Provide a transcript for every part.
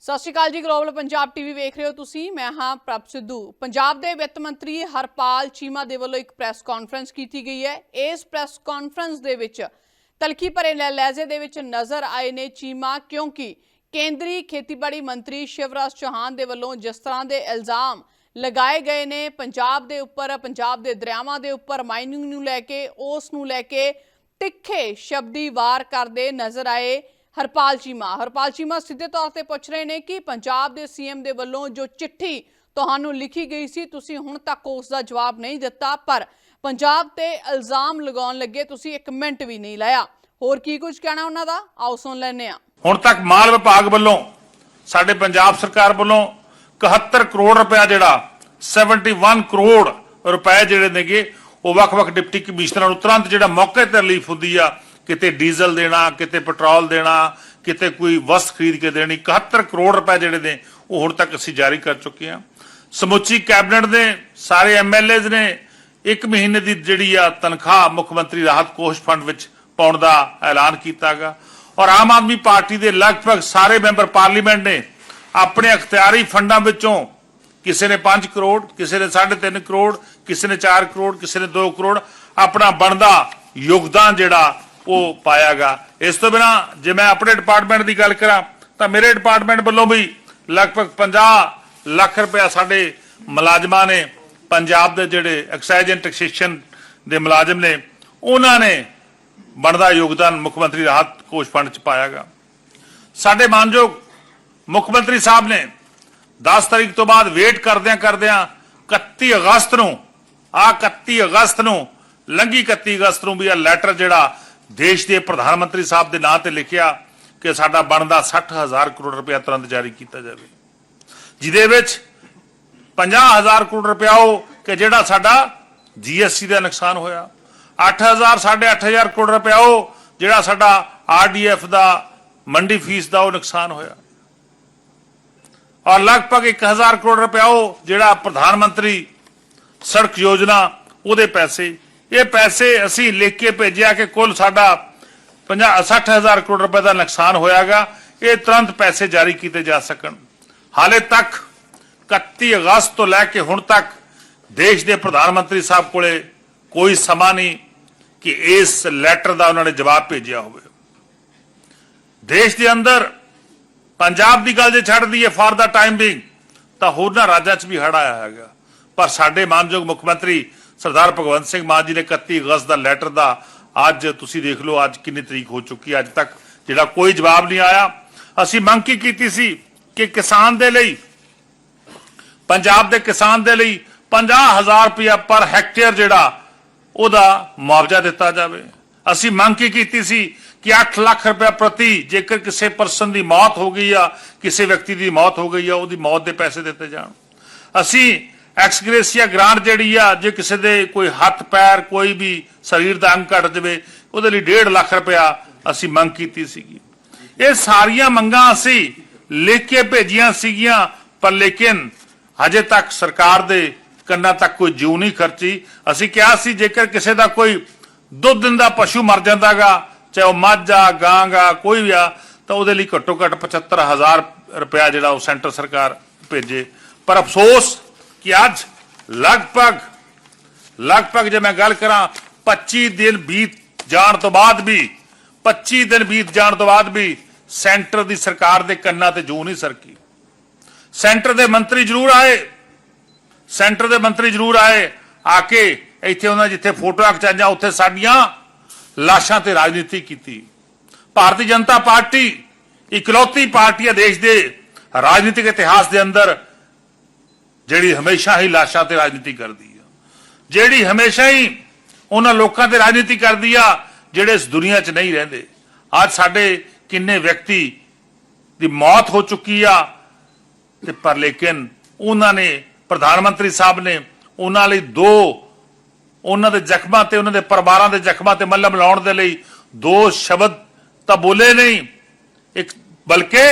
ਸਤਿ ਸ਼੍ਰੀ ਅਕਾਲ ਜੀ, global Punjab TV ਵੇਖ ਰਹੇ ਹੋ ਤੁਸੀਂ। ਮੈਂ ਹਾਂ ਪ੍ਰਭ ਸਿੱਧੂ। ਪੰਜਾਬ ਦੇ ਵਿੱਤ ਮੰਤਰੀ ਹਰਪਾਲ ਚੀਮਾ ਦੇ ਵੱਲੋਂ ਇੱਕ ਪ੍ਰੈਸ ਕਾਨਫਰੰਸ ਕੀਤੀ ਗਈ ਹੈ। ਇਸ ਪ੍ਰੈਸ ਕਾਨਫਰੰਸ ਦੇ ਵਿੱਚ ਤਲਖੀ ਭਰੇ ਲੈ- ਲਹਿਜੇ ਦੇ ਵਿੱਚ ਨਜ਼ਰ ਆਏ ਨੇ ਚੀਮਾ, ਕਿਉਂਕਿ ਕੇਂਦਰੀ ਖੇਤੀਬਾੜੀ ਮੰਤਰੀ ਸ਼ਿਵਰਾਜ ਚੌਹਾਨ ਦੇ ਵੱਲੋਂ ਜਿਸ ਤਰ੍ਹਾਂ ਦੇ ਇਲਜ਼ਾਮ ਲਗਾਏ ਗਏ ਨੇ, ਪੰਜਾਬ ਦੇ ਉੱਪਰ, ਪੰਜਾਬ ਦੇ ਦਰਿਆਵਾਂ ਦੇ ਉੱਪਰ ਮਾਈਨਿੰਗ ਨੂੰ ਲੈ ਕੇ, ਉਸ ਨੂੰ ਲੈ ਕੇ ਤਿੱਖੇ ਸ਼ਬਦੀ ਵਾਰ ਕਰਦੇ ਨਜ਼ਰ ਆਏ। ਹਰਪਾਲ ਚੀਮਾ। ਹਰਪਾਲ ਚੀਮਾ ਸਿੱਧੇ ਤੌਰ ਤੇ ਪੁੱਛ ਰਹੇ ਨੇ ਕਿ ਪੰਜਾਬ ਦੇ ਸੀਐਮ ਦੇ ਵੱਲੋਂ ਜੋ ਚਿੱਠੀ ਤੁਹਾਨੂੰ ਲਿਖੀ ਗਈ ਸੀ, ਤੁਸੀਂ ਹੁਣ ਤੱਕ ਉਸ ਦਾ ਜਵਾਬ ਨਹੀਂ ਦਿੱਤਾ, ਪਰ ਪੰਜਾਬ ਤੇ ਇਲਜ਼ਾਮ ਲਗਾਉਣ ਲੱਗੇ, ਤੁਸੀਂ ਇੱਕ ਮਿੰਟ ਵੀ ਨਹੀਂ ਲਾਇਆ। ਹੋਰ ਕੀ ਕੁਝ ਕਹਿਣਾ ਉਹਨਾਂ ਦਾ? ਆਓ ਸੁਣ ਲੈਂਦੇ ਹਾਂ। ਹੁਣ ਤੱਕ ਮਾਲ ਵਿਭਾਗ ਵੱਲੋਂ, ਸਾਡੇ ਪੰਜਾਬ ਸਰਕਾਰ ਵੱਲੋਂ 71 ਕਰੋੜ ਰੁਪਇਆ ਜਿਹੜਾ 71 ਕਰੋੜ ਰੁਪਏ ਜਿਹੜੇ ਨੇਗੇ, ਉਹ ਵੱਖ-ਵੱਖ ਡਿਪਟੀ ਕਮਿਸ਼ਨਰਾਂ ਨੂੰ ਤੁਰੰਤ ਜਿਹੜਾ ਮੌਕੇ ਤੇ ਰਿਲੀਫ ਹੁੰਦੀ ਆ ਕਿਤੇ ਡੀਜ਼ਲ ਦੇਣਾ, ਕਿਤੇ ਪੈਟਰੋਲ ਦੇਣਾ, ਕਿਤੇ ਕੋਈ ਵਸਤ ਖਰੀਦ ਕੇ ਦੇਣੀ 71 ਕਰੋੜ ਰੁਪਏ ਜਿਹੜੇ ਨੇ, ਉਹ ਹੁਣ ਤੱਕ ਅਸੀਂ ਜਾਰੀ ਕਰ ਚੁੱਕੇ ਹਾਂ। ਸਮੁੱਚੀ ਕੈਬਨਿਟ ਦੇ ਸਾਰੇ ਐਮਐਲਏਜ਼ ਨੇ, ਇੱਕ ਮਹੀਨੇ ਦੀ ਜਿਹੜੀ ਆ ਤਨਖਾਹ ਮੁੱਖ ਮੰਤਰੀ ਰਾਹਤ ਕੋਸ਼ ਫੰਡ ਵਿੱਚ ਪਾਉਣ ਦਾ ਐਲਾਨ ਕੀਤਾਗਾ। ਔਰ ਆਮ ਆਦਮੀ ਪਾਰਟੀ ਦੇ ਲਗਭਗ ਸਾਰੇ ਮੈਂਬਰ ਪਾਰਲੀਮੈਂਟ ਨੇ, ਆਪਣੇ ਅਖਤਿਆਰੀ ਫੰਡਾਂ ਵਿੱਚੋਂ ਕਿਸੇ ਨੇ 5 ਕਰੋੜ, ਕਿਸੇ ਨੇ 3.5 ਕਰੋੜ, ਕਿਸੇ ਨੇ 4 ਕਰੋੜ, ਕਿਸੇ ਨੇ 2 ਕਰੋੜ, ਆਪਣਾ ਬਣਦਾ ਯੋਗਦਾਨ ਜਿਹੜਾ ਉਹ ਪਾਇਆਗਾ। ਇਸ ਤੋਂ ਬਿਨਾ ਜੇ ਮੈਂ ਆਪਣੇ ਡਿਪਾਰਟਮੈਂਟ ਦੀ ਗੱਲ ਕਰਾਂ, ਤਾਂ ਮੇਰੇ ਡਿਪਾਰਟਮੈਂਟ ਵੱਲੋਂ ਵੀ ਲਗਭਗ 50 ਲੱਖ ਰੁਪਇਆ ਸਾਡੇ ਮੁਲਾਜ਼ਮਾਂ ਨੇ, ਪੰਜਾਬ ਦੇ ਜਿਹੜੇ ਐਕਸਾਈਜ਼ ਐਂਡ ਟੈਕਸੇਸ਼ਨ ਦੇ ਮੁਲਾਜ਼ਮ ਨੇ, ਉਹਨਾਂ ਨੇ ਬਣਦਾ ਯੋਗਦਾਨ ਮੁੱਖ ਮੰਤਰੀ ਰਾਹਤ ਕੋਸ਼ ਫੰਡ ਚ ਪਾਇਆਗਾ। ਸਾਡੇ ਮਾਨਯੋਗ ਮੁੱਖ ਮੰਤਰੀ ਸਾਹਿਬ ਨੇ 10 ਤਰੀਕ ਤੋਂ ਬਾਅਦ ਵੇਟ ਕਰਦਿਆਂ ਕਰਦਿਆਂ 31 ਅਗਸਤ ਨੂੰ ਆ 31 ਅਗਸਤ ਨੂੰ ਲੰਗੀ 31 ਅਗਸਤ ਨੂੰ ਵੀ ਇਹ ਲੈਟਰ ਜਿਹੜਾ ਦੇਸ਼ ਦੇ ਪ੍ਰਧਾਨ ਮੰਤਰੀ ਸਾਹਿਬ ਦੇ ਨਾਂ ਤੇ ਲਿਖਿਆ ਕਿ ਸਾਡਾ ਬਣਦਾ 60000 ਕਰੋੜ ਰੁਪਇਆ ਤੁਰੰਤ ਜਾਰੀ ਕੀਤਾ ਜਾਵੇ। ਜਿਹਦੇ ਵਿੱਚ 50000 ਕਰੋੜ ਰੁਪਇਆ ਉਹ ਕਿ ਜਿਹੜਾ ਸਾਡਾ ਜੀਐਸਟੀ ਦਾ ਨੁਕਸਾਨ ਹੋਇਆ। 8000 8000 ਕਰੋੜ ਰੁਪਇਆ ਉਹ ਜਿਹੜਾ ਸਾਡਾ ਆਰਡੀਐਫ ਦਾ, ਮੰਡੀ ਫੀਸ ਦਾ ਉਹ ਨੁਕਸਾਨ ਹੋਇਆ। ਔਰ ਲਗਭਗ 1000 ਕਰੋੜ ਰੁਪਇਆ ਉਹ ਜਿਹੜਾ ਪ੍ਰਧਾਨ ਮੰਤਰੀ ਸੜਕ ਯੋਜਨਾ, ਉਹਦੇ ਪੈਸੇ ਇਹ ਪੈਸੇ ਅਸੀਂ ਲਿਖ ਕੇ ਭੇਜਿਆ ਕਿ ਕੁੱਲ ਸਾਡਾ 50 60000 ਕਰੋੜ ਰੁਪਏ ਦਾ ਨੁਕਸਾਨ ਹੋਇਆਗਾ। ਇਹ ਤੁਰੰਤ ਪੈਸੇ ਜਾਰੀ ਕੀਤੇ ਜਾ ਸਕਣ। ਹਾਲੇ ਤੱਕ 31 ਅਗਸਤ ਤੋਂ ਲੈ ਕੇ ਹੁਣ ਤੱਕ ਦੇਸ਼ ਦੇ ਪ੍ਰਧਾਨ ਮੰਤਰੀ ਸਾਹਿਬ ਕੋਲੇ ਕੋਈ ਸਮਾਂ ਨਹੀਂ ਕਿ ਇਸ ਲੈਟਰ ਦਾ ਉਹਨਾਂ ਨੇ ਜਵਾਬ ਭੇਜਿਆ ਹੋਵੇ। ਦੇਸ਼ ਦੇ ਅੰਦਰ ਪੰਜਾਬ ਦੀ ਗੱਲ ਜੇ ਛੱਡ ਦਈਏ ਫਾਰ ਦਾ ਟਾਈਮ ਬਿੰਗ ਤਾਂ ਹੋਰਨਾਂ ਰਾਜਾਂ 'ਚ ਵੀ ਹੜ ਆਇਆ ਹੈਗਾ। ਪਰ ਸਾਡੇ ਮਾਨਯੋਗ ਮੁੱਖ ਮੰਤਰੀ ਸਰਦਾਰ ਭਗਵੰਤ ਸਿੰਘ ਮਾਨ ਜੀ ਨੇ 31 ਅਗਸਤ ਦਾ ਲੈਟਰ ਦਾ ਅੱਜ ਤੁਸੀਂ ਦੇਖ ਲਓ ਅੱਜ ਕਿੰਨੀ ਤਰੀਕ ਹੋ ਚੁੱਕੀ ਅੱਜ ਤੱਕ ਜਿਹੜਾ ਕੋਈ ਜਵਾਬ ਨਹੀਂ ਆਇਆ। ਅਸੀਂ ਮੰਗ ਕੀ ਕੀਤੀ ਸੀ ਕਿ ਕਿਸਾਨ ਦੇ ਲਈ, ਪੰਜਾਬ ਦੇ ਕਿਸਾਨ ਦੇ ਲਈ 50000 ਰੁਪਇਆ ਪਰ ਹੈਕਟੇਅਰ ਜਿਹੜਾ ਉਹਦਾ ਮੁਆਵਜ਼ਾ ਦਿੱਤਾ ਜਾਵੇ। ਅਸੀਂ ਮੰਗ ਕੀ ਕੀਤੀ ਸੀ ਕਿ 8 ਲੱਖ ਰੁਪਇਆ ਪ੍ਰਤੀ ਜੇਕਰ ਕਿਸੇ ਪਰਸਨ ਦੀ ਮੌਤ ਹੋ ਗਈ ਆ, ਕਿਸੇ ਵਿਅਕਤੀ ਦੀ ਮੌਤ ਹੋ ਗਈ ਆ, ਉਹਦੀ ਮੌਤ ਦੇ ਪੈਸੇ ਦਿੱਤੇ ਜਾਣ। ਅਸੀਂ ਐਕਸਗ੍ਰੇਸੀਆ ਗ੍ਰਾਂਟ ਜਿਹੜੀ ਆ, ਜੇ ਕਿਸੇ ਦੇ ਕੋਈ ਹੱਥ, ਪੈਰ ਕੋਈ ਵੀ ਸਰੀਰ ਦਾ ਅੰਗ ਘਟ ਜਾਵੇ, ਉਹਦੇ ਲਈ 1.5 ਲੱਖ ਰੁਪਇਆ ਅਸੀਂ ਮੰਗ ਕੀਤੀ ਸੀਗੀ। ਇਹ ਸਾਰੀਆਂ ਮੰਗਾਂ ਅਸੀਂ ਲਿਖ ਕੇ ਭੇਜੀਆਂ ਸੀਗੀਆਂ, ਪਰ ਲੇਕਿਨ ਹਜੇ ਤੱਕ ਸਰਕਾਰ ਦੇ ਕੰਨਾਂ ਤੱਕ ਕੋਈ ਜਿਉ ਨਹੀਂ ਖਰਚੀ। ਅਸੀਂ ਕਿਹਾ ਸੀ, ਜੇਕਰ ਕਿਸੇ ਦਾ ਕੋਈ ਦੁੱਧ ਦਿੰਦਾ, ਪਸ਼ੂ ਮਰ ਜਾਂਦਾਗਾ, ਚਾਹੇ ਉਹ ਮੱਝ ਆ ਗਾਂ ਆ, ਕੋਈ ਵੀ ਆ, ਤਾਂ ਉਹਦੇ ਲਈ ਘੱਟੋ ਘੱਟ 75000 ਰੁਪਇਆ ਜਿਹੜਾ ਉਹ ਸੈਂਟਰ ਸਰਕਾਰ ਭੇਜੇ। ਪਰ ਅਫਸੋਸ ਕਿ ਅੱਜ ਲਗਭਗ ਲਗਭਗ ਜੇ ਮੈਂ ਗੱਲ ਕਰਾਂ 25 ਦਿਨ ਬੀਤ ਜਾਣ ਤੋਂ ਬਾਅਦ ਵੀ 25 ਦਿਨ ਬੀਤ ਜਾਣ ਤੋਂ ਬਾਅਦ ਵੀ ਸੈਂਟਰ ਦੀ ਸਰਕਾਰ ਦੇ ਕੰਨਾਂ ਤੇ ਜੂ ਨਹੀਂ ਸਰਕੀ। ਸੈਂਟਰ ਦੇ ਮੰਤਰੀ ਜ਼ਰੂਰ ਆਏ। ਸੈਂਟਰ ਦੇ ਮੰਤਰੀ ਜ਼ਰੂਰ ਆਏ। ਆ ਕੇ ਇੱਥੇ ਉਹਨਾਂ ਜਿੱਥੇ ਫੋਟੋਆਂ ਖਿਚਾਈਆਂ, ਉੱਥੇ ਸਾਡੀਆਂ ਲਾਸ਼ਾਂ ਤੇ ਰਾਜਨੀਤੀ ਕੀਤੀ। ਭਾਰਤੀ ਜਨਤਾ ਪਾਰਟੀ ਇਕਲੌਤੀ ਪਾਰਟੀ ਹੈ ਦੇਸ਼ ਦੇ ਰਾਜਨੀਤਿਕ ਇਤਿਹਾਸ ਦੇ ਅੰਦਰ। ਜਿਹੜੀ ਹਮੇਸ਼ਾ ਹੀ ਲਾਸ਼ਾਂ ਤੇ ਰਾਜਨੀਤੀ ਕਰਦੀ ਆ। ਜਿਹੜੀ ਹਮੇਸ਼ਾ ਹੀ ਉਹਨਾਂ ਲੋਕਾਂ ਤੇ ਰਾਜਨੀਤੀ ਕਰਦੀ ਆ, ਜਿਹੜੇ ਇਸ ਦੁਨੀਆ 'ਚ ਨਹੀਂ ਰਹਿੰਦੇ। ਅੱਜ ਸਾਡੇ ਕਿੰਨੇ ਵਿਅਕਤੀ ਦੀ ਮੌਤ ਹੋ ਚੁੱਕੀ ਆ ਤੇ ਪਰ ਲੇਕਿਨ ਉਹਨਾਂ ਨੇ, ਪ੍ਰਧਾਨ ਮੰਤਰੀ ਸਾਹਿਬ ਨੇ ਉਹਨਾਂ ਲਈ ਦੋ ਉਹਨਾਂ ਦੇ ਜ਼ਖਮਾਂ ਤੇ ਉਹਨਾਂ ਦੇ ਪਰਿਵਾਰਾਂ ਦੇ ਜ਼ਖਮਾਂ ਤੇ ਮੱਲਮ ਲਾਉਣ ਦੇ ਲਈ ਦੋ ਸ਼ਬਦ ਤਾਂ ਬੋਲੇ ਨਹੀਂ। ਇੱਕ ਬਲਕਿ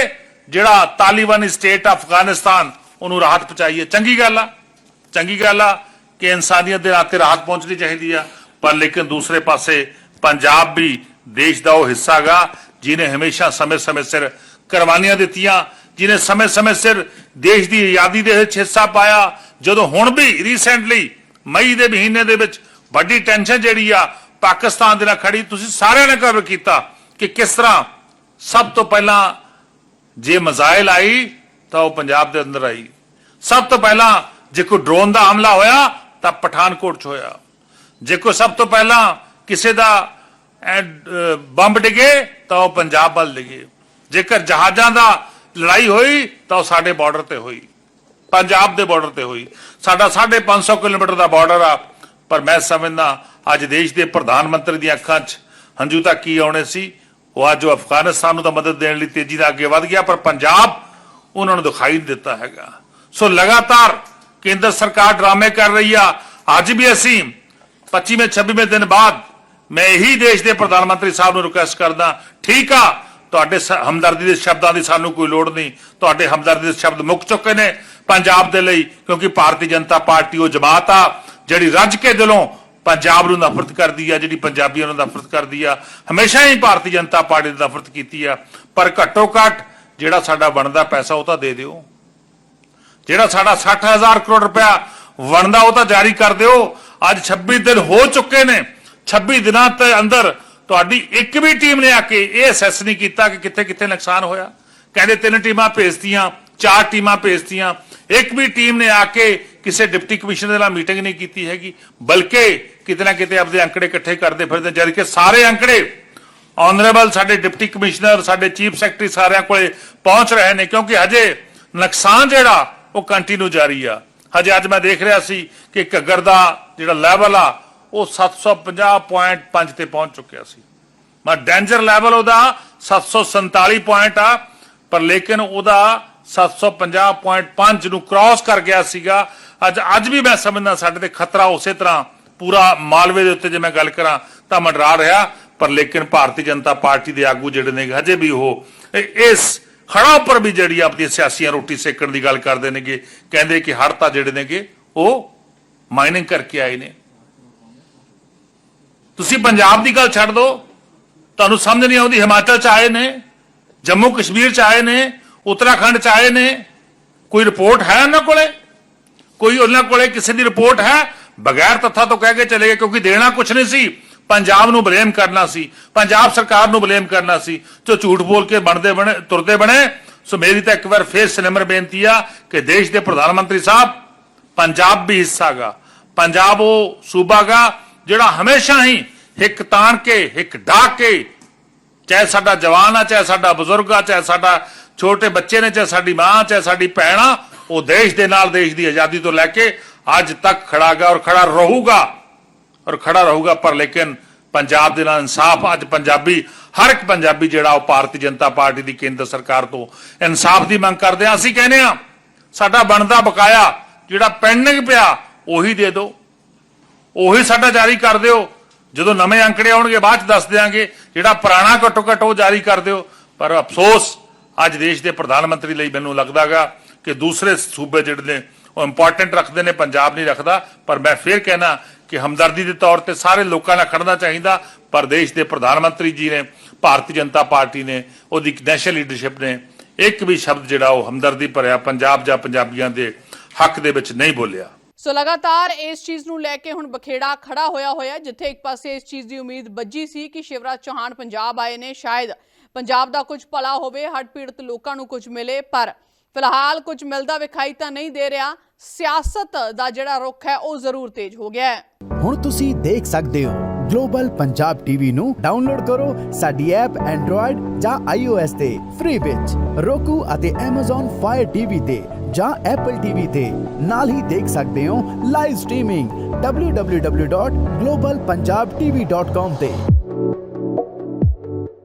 ਜਿਹੜਾ ਤਾਲਿਬਾਨੀ ਸਟੇਟ ਅਫਗਾਨਿਸਤਾਨ ਉਹਨੂੰ ਰਾਹਤ ਪਹੁੰਚਾਈ ਹੈ ਚੰਗੀ ਗੱਲ ਆ। ਚੰਗੀ ਗੱਲ ਆ ਕਿ ਇਨਸਾਨੀਅਤ ਦੇ ਨਾਤੇ ਰਾਹਤ ਪਹੁੰਚਣੀ ਚਾਹੀਦੀ ਆ। ਪਰ ਲੇਕਿਨ ਦੂਸਰੇ ਪਾਸੇ ਪੰਜਾਬ ਵੀ ਦੇਸ਼ ਦਾ ਉਹ ਹਿੱਸਾ ਗਾ ਜਿਨੇ ਹਮੇਸ਼ਾ ਸਮੇਂ-ਸਮੇਂ ਸਿਰ ਕੁਰਬਾਨੀਆਂ ਦਿੱਤੀਆਂ ਜਿਨੇ ਸਮੇਂ-ਸਮੇਂ ਸਿਰ ਦੇਸ਼ ਦੀ ਆਜ਼ਾਦੀ ਦੇ ਵਿੱਚ ਹਿੱਸਾ ਪਾਇਆ। ਜਦੋਂ ਹੁਣ ਵੀ ਰੀਸੈਂਟਲੀ ਮਈ ਦੇ ਮਹੀਨੇ ਦੇ ਵਿੱਚ ਵੱਡੀ ਟੈਨਸ਼ਨ ਜਿਹੜੀ ਆ, ਪਾਕਿਸਤਾਨ ਦੇ ਨਾਲ ਖੜੀ, ਤੁਸੀਂ ਸਾਰਿਆਂ ਨੇ ਕਵਰ ਕੀਤਾ ਕਿ ਕਿਸ ਤਰ੍ਹਾਂ ਸਭ ਤੋਂ ਪਹਿਲਾਂ ਜੇ ਮਜ਼ਾਇਲ ਆਈ ਤਾਂ ਉਹ ਪੰਜਾਬ ਦੇ ਅੰਦਰ ਆਈ। ਸਭ ਤੋਂ ਪਹਿਲਾਂ ਜੇ ਕੋਈ ਡਰੋਨ ਦਾ ਹਮਲਾ ਹੋਇਆ, ਤਾਂ ਪਠਾਨਕੋਟ 'ਚ ਹੋਇਆ। ਜੇ ਕੋਈ ਸਭ ਤੋਂ ਪਹਿਲਾਂ ਕਿਸੇ ਦਾ ਬੰਬ ਡਿਗੇ, ਤਾਂ ਉਹ ਪੰਜਾਬ ਵੱਲ ਡਿਗੇ। ਜੇਕਰ ਜਹਾਜ਼ਾਂ ਦਾ ਲੜਾਈ ਹੋਈ, ਤਾਂ ਉਹ ਸਾਡੇ ਬਾਰਡਰ ਤੇ ਹੋਈ। ਪੰਜਾਬ ਦੇ ਬਾਰਡਰ ਤੇ ਹੋਈ। ਸਾਡਾ 550 ਕਿਲੋਮੀਟਰ ਦਾ ਬਾਰਡਰ ਆ। ਪਰ ਮੈਂ ਸਮਝਦਾ ਅੱਜ ਦੇਸ਼ ਦੇ ਪ੍ਰਧਾਨ ਮੰਤਰੀ ਦੀਆਂ ਅੱਖਾਂ 'ਚ ਹੰਝੂ ਤਾਂ ਕੀ ਆਉਣੇ ਸੀ। ਉਹ ਅੱਜ ਉਹ ਅਫਗਾਨਿਸਤਾਨ ਨੂੰ ਤਾਂ ਮਦਦ ਦੇਣ ਲਈ ਤੇਜ਼ੀ ਨਾਲ ਅੱਗੇ ਵਧ ਗਿਆ, ਪਰ ਪੰਜਾਬ ਉਹਨਾਂ ਨੂੰ ਦਿਖਾਈ ਦਿੱਤਾ ਹੈਗਾ। ਸੋ ਲਗਾਤਾਰ ਕੇਂਦਰ ਸਰਕਾਰ ਡਰਾਮੇ ਕਰ ਰਹੀ ਆ। ਅੱਜ ਵੀ ਅਸੀਂ 25ਵੇਂ 26ਵੇਂ ਦਿਨ ਬਾਅਦ ਮੈਂ ਇਹੀ ਦੇਸ਼ ਦੇ ਪ੍ਰਧਾਨ ਮੰਤਰੀ ਸਾਹਿਬ ਨੂੰ ਰਿਕੁਐਸਟ ਕਰਦਾ, ਠੀਕ ਆ, ਤੁਹਾਡੇ ਹਮਦਰਦੀ ਦੇ ਸ਼ਬਦਾਂ ਦੀ ਸਾਨੂੰ ਕੋਈ ਲੋੜ ਨਹੀਂ। ਤੁਹਾਡੇ ਹਮਦਰਦੀ ਦੇ ਸ਼ਬਦ ਮੁੱਕ ਚੁੱਕੇ ਨੇ ਪੰਜਾਬ ਦੇ ਲਈ, ਕਿਉਂਕਿ ਭਾਰਤੀ ਜਨਤਾ ਪਾਰਟੀ ਉਹ ਜਮਾਤ ਆ, ਜਿਹੜੀ ਰੱਜ ਕੇ ਦਿਲੋਂ ਪੰਜਾਬ ਨੂੰ ਨਫ਼ਰਤ ਕਰਦੀ ਆ, ਜਿਹੜੀ ਪੰਜਾਬੀਆਂ ਨੂੰ ਨਫ਼ਰਤ ਕਰਦੀ ਆ, ਹਮੇਸ਼ਾ ਹੀ ਭਾਰਤੀ ਜਨਤਾ ਪਾਰਟੀ ਨੇ ਨਫ਼ਰਤ ਕੀਤੀ ਆ। ਪਰ ਘੱਟੋ ਘੱਟ ਜਿਹੜਾ ਸਾਡਾ ਬਣਦਾ ਪੈਸਾ ਉਹ ਤਾਂ ਦੇ ਦਿਓ। ਜਿਹੜਾ ਸਾਡਾ 60000 ਕਰੋੜ ਰੁਪਇਆ ਬਣਦਾ ਉਹ ਤਾਂ ਜਾਰੀ ਕਰ ਦਿਓ। ਅੱਜ 26 ਦਿਨ ਹੋ ਚੁੱਕੇ ਨੇ। 26 ਦਿਨਾਂ ਦੇ ਅੰਦਰ ਤੁਹਾਡੀ ਇੱਕ ਵੀ ਟੀਮ ਨੇ ਆ ਕੇ ਇਹ ਅਸੈਸ ਨਹੀਂ ਕੀਤਾ ਕਿ ਕਿੱਥੇ ਕਿੱਥੇ ਨੁਕਸਾਨ ਹੋਇਆ। ਕਹਿੰਦੇ ਤਿੰਨ ਟੀਮਾਂ ਭੇਜਤੀਆਂ, ਚਾਰ ਟੀਮਾਂ ਭੇਜਤੀਆਂ। ਇੱਕ ਵੀ ਟੀਮ ਨੇ ਆ ਕੇ ਕਿਸੇ ਡਿਪਟੀ ਕਮਿਸ਼ਨਰ ਨਾਲ ਮੀਟਿੰਗ ਨਹੀਂ ਕੀਤੀ ਹੈਗੀ। ਬਲਕਿ ਕਿਤੇ ਨਾ ਕਿਤੇ ਆਪਦੇ ਅੰਕੜੇ ਇਕੱਠੇ ਕਰਦੇ ਫਿਰਦੇ ਜਦ ਕਿ ਸਾਰੇ ਅੰਕੜੇ ਆਨਰੇਬਲ ਸਾਡੇ ਡਿਪਟੀ ਕਮਿਸ਼ਨਰ ਸਾਡੇ ਚੀਫ ਸੈਕਟਰੀ ਸਾਰਿਆਂ ਕੋਲੇ ਪਹੁੰਚ ਰਹੇ ਨੇ, ਕਿਉਂਕਿ ਹਜੇ ਨੁਕਸਾਨ ਜਿਹੜਾ ਉਹ ਕੰਟੀਨਿਊ ਜਾਰੀ ਆ। ਹਜੇ ਅੱਜ ਮੈਂ ਦੇਖ ਰਿਹਾ ਸੀ ਕਿ ਘੱਗਰ ਦਾ ਜਿਹੜਾ ਲੈਵਲ ਆ, ਉਹ 750.5 ਤੇ ਪਹੁੰਚ ਚੁੱਕਿਆ ਸੀ। ਮੈਂ ਡੇਂਜਰ ਲੈਵਲ ਉਹਦਾ 747 ਪੁਆਇੰਟ ਆ, ਪਰ ਲੇਕਿਨ ਉਹਦਾ 750.5 ਨੂੰ ਕ੍ਰਾਸ ਕਰ ਗਿਆ ਸੀਗਾ। ਅੱਜ ਅੱਜ ਵੀ ਮੈਂ ਸਮਝਦਾ ਸਾਡੇ ਤੇ ਖਤਰਾ ਉਸੇ ਤਰ੍ਹਾਂ ਪੂਰਾ ਮਾਲਵੇ ਦੇ ਉੱਤੇ ਜੇ ਮੈਂ ਗੱਲ ਕਰਾਂ, ਤਾਂ ਮੰਡਰਾ ਰਿਹਾ। ਪਰ ਲੇਕਿਨ ਭਾਰਤੀ ਜਨਤਾ ਪਾਰਟੀ ਦੇ ਆਗੂ ਜਿਹੜੇ ਨੇ ਹਜੇ ਵੀ ਉਹ ਇਸ ਹੜ੍ਹਾਂ ਉੱਪਰ ਵੀ ਜਿਹੜੀ ਆਪਣੀ ਸਿਆਸੀਆਂ ਰੋਟੀ ਸੇਕਣ ਦੀ ਗੱਲ ਕਰਦੇ ਨੇਗੇ, ਕਹਿੰਦੇ ਕਿ ਹੜ੍ਹ ਤਾਂ ਜਿਹੜੇ ਨੇਗੇ, ਉਹ ਮਾਈਨਿੰਗ ਕਰਕੇ ਆਏ ਨੇ। ਤੁਸੀਂ ਪੰਜਾਬ ਦੀ ਗੱਲ ਛੱਡ ਦਿਓ ਤੁਹਾਨੂੰ ਸਮਝ ਨਹੀਂ ਆਉਂਦੀ, ਹਿਮਾਚਲ ਚ ਆਏ ਨੇ, ਜੰਮੂ ਕਸ਼ਮੀਰ ਚ ਆਏ ਨੇ, ਉੱਤਰਾਖੰਡ ਚ ਆਏ ਨੇ, ਕੋਈ ਰਿਪੋਰਟ ਹੈ ਉਹਨਾਂ ਕੋਲੇ? ਕੋਈ ਉਹਨਾਂ ਕੋਲੇ ਕਿਸੇ ਦੀ ਰਿਪੋਰਟ ਹੈ? ਬਗੈਰ ਤੱਥਾਂ ਤੋਂ ਕਹਿ ਕੇ ਚਲੇ ਗਏ, ਕਿਉਂਕਿ ਦੇਣਾ ਕੁਝ ਨਹੀਂ ਸੀ। ਪੰਜਾਬ ਨੂੰ ਬਲੇਮ ਕਰਨਾ ਸੀ, ਪੰਜਾਬ ਸਰਕਾਰ ਨੂੰ ਬਲੇਮ ਕਰਨਾ ਸੀ, ਜੋ ਝੂਠ ਬੋਲ ਕੇ ਬਣਦੇ ਬਣੇ, ਤੁਰਦੇ ਬਣੇ। ਸੋ ਮੇਰੀ ਤਾਂ ਇੱਕ ਵਾਰ ਫੇਰ ਸਿਨਮਰ ਬੇਨਤੀ ਆ ਕਿ ਦੇਸ਼ ਦੇ ਪ੍ਰਧਾਨ ਮੰਤਰੀ ਸਾਹਿਬ, ਪੰਜਾਬ ਵੀ ਹਿੱਸਾ ਗਾ। ਪੰਜਾਬ ਉਹ ਸੂਬਾ ਗਾ ਜਿਹੜਾ ਹਮੇਸ਼ਾ ਹੀ ਹਿੱਕ ਤਾਣ ਕੇ, ਹਿੱਕ ਢਾਕ ਕੇ, ਚਾਹੇ ਸਾਡਾ ਜਵਾਨ ਆ, ਚਾਹੇ ਸਾਡਾ ਬਜ਼ੁਰਗ ਆ, ਚਾਹੇ ਸਾਡਾ ਛੋਟੇ ਬੱਚੇ ਨੇ, ਚਾਹੇ ਸਾਡੀ ਮਾਂ, ਚਾਹੇ ਸਾਡੀ ਭੈਣ ਆ, ਉਹ ਦੇਸ਼ ਦੇ ਨਾਲ ਦੇਸ਼ ਦੀ ਆਜ਼ਾਦੀ ਤੋਂ ਲੈ ਕੇ ਅੱਜ ਤੱਕ ਖੜਾ ਗਾ ਔਰ ਖੜਾ ਰਹੂਗਾ। ਔਰ ਖੜਾ ਰਹੂਗਾ, ਪਰ ਲੇਕਿਨ ਪੰਜਾਬ ਦੇ ਨਾਲ ਇਨਸਾਫ, ਅੱਜ ਪੰਜਾਬੀ, ਹਰ ਇੱਕ ਪੰਜਾਬੀ ਜਿਹੜਾ ਉਹ ਭਾਰਤੀ ਜਨਤਾ ਪਾਰਟੀ ਦੀ ਕੇਂਦਰ ਸਰਕਾਰ ਤੋਂ ਇਨਸਾਫ ਦੀ ਮੰਗ ਕਰਦੇ ਆ ਅਸੀਂ ਕਹਿੰਦੇ ਆ ਸਾਡਾ ਬਣਦਾ ਬਕਾਇਆ ਜਿਹੜਾ ਪੈਂਡਿੰਗ ਪਿਆ, ਉਹੀ ਦੇ ਦਿਓ। ਉਹੀ ਸਾਡਾ ਜਾਰੀ ਕਰ ਦਿਓ। ਜਦੋਂ ਨਵੇਂ ਅੰਕੜੇ ਆਉਣਗੇ, ਬਾਅਦ ਚ ਦੱਸ ਦਿਆਂਗੇ ਜਿਹੜਾ ਪੁਰਾਣਾ ਘੱਟੋ ਘੱਟ ਉਹ ਜਾਰੀ ਕਰ ਦਿਓ। ਪਰ ਅਫਸੋਸ, ਅੱਜ ਦੇਸ਼ ਦੇ ਪ੍ਰਧਾਨ ਮੰਤਰੀ ਲਈ ਮੈਨੂੰ ਲੱਗਦਾਗਾ ਕਿ ਦੂਸਰੇ ਸੂਬੇ ਜਿਹੜੇ ਨੇ, ਉਹ ਇੰਪੋਰਟੈਂਟ ਰੱਖਦੇ ਨੇ, ਪੰਜਾਬ ਨਹੀਂ ਰੱਖਦਾ। ਪਰ ਮੈਂ ਫੇਰ ਕਹਿਣਾ ਕਿ ਹਮਦਰਦੀ ਦੇ ਤੌਰ ਤੇ ਸਾਰੇ ਲੋਕਾਂ ਨਾਲ ਖੜਨਾ ਚਾਹੀਦਾ। ਪਰ ਦੇਸ਼ ਦੇ ਪ੍ਰਧਾਨ ਮੰਤਰੀ ਜੀ ਨੇ, ਭਾਰਤੀ ਜਨਤਾ ਪਾਰਟੀ ਨੇ, ਉਹਦੀ ਨੈਸ਼ਨਲ ਲੀਡਰਸ਼ਿਪ ਨੇ, ਇੱਕ ਵੀ ਸ਼ਬਦ ਜਿਹੜਾ ਉਹ ਹਮਦਰਦੀ ਭਰਿਆ, ਪੰਜਾਬ ਜਾਂ ਪੰਜਾਬੀਆਂ ਦੇ ਹੱਕ ਦੇ ਵਿੱਚ ਨਹੀਂ ਬੋਲਿਆ। ਸੋ ਲਗਾਤਾਰ ਇਸ ਚੀਜ਼ ਨੂੰ ਲੈ ਕੇ ਹੁਣ ਬਖੇੜਾ ਖੜਾ ਹੋਇਆ ਹੋਇਆ, ਜਿੱਥੇ ਇੱਕ ਪਾਸੇ ਇਸ ਚੀਜ਼ ਦੀ ਉਮੀਦ ਬੱਜੀ ਸੀ ਕਿ ਸ਼ਿਵਰਾਜ ਚੌਹਾਨ ਪੰਜਾਬ ਆਏ ਨੇ, ਸ਼ਾਇਦ ਪੰਜਾਬ ਦਾ ਕੁਝ ਭਲਾ ਹੋਵੇ ਹੜ ਪੀੜਤ ਲੋਕਾਂ ਨੂੰ ਕੁਝ ਮਿਲੇ, ਪਰ ਫਿਲਹਾਲ ਕੁਝ ਮਿਲਦਾ ਵਿਖਾਈ ਤਾਂ ਨਹੀਂ ਦੇ ਰਿਹਾ। ਸਿਆਸਤ ਦਾ ਜਿਹੜਾ ਰੁਖ ਹੈ, ਉਹ ਜ਼ਰੂਰ ਤੇਜ਼ ਹੋ ਗਿਆ ਹੈ। ਹੁਣ ਤੁਸੀਂ ਦੇਖ ਸਕਦੇ ਹੋ, ਗਲੋਬਲ ਪੰਜਾਬ ਟੀਵੀ ਨੂੰ ਡਾਊਨਲੋਡ ਕਰੋ ਸਾਡੀ ਐਪ ਐਂਡਰੋਇਡ ਜਾਂ iOS ਤੇ, ਫ੍ਰੀ ਵਿੱਚ। roku ਅਤੇ Amazon Fire TV ਤੇ ਜਾਂ Apple TV ਤੇ ਨਾਲ ਹੀ ਦੇਖ ਸਕਦੇ ਹੋ ਲਾਈਵ ਸਟ੍ਰੀਮਿੰਗ www.globalpunjabtv.com ਤੇ।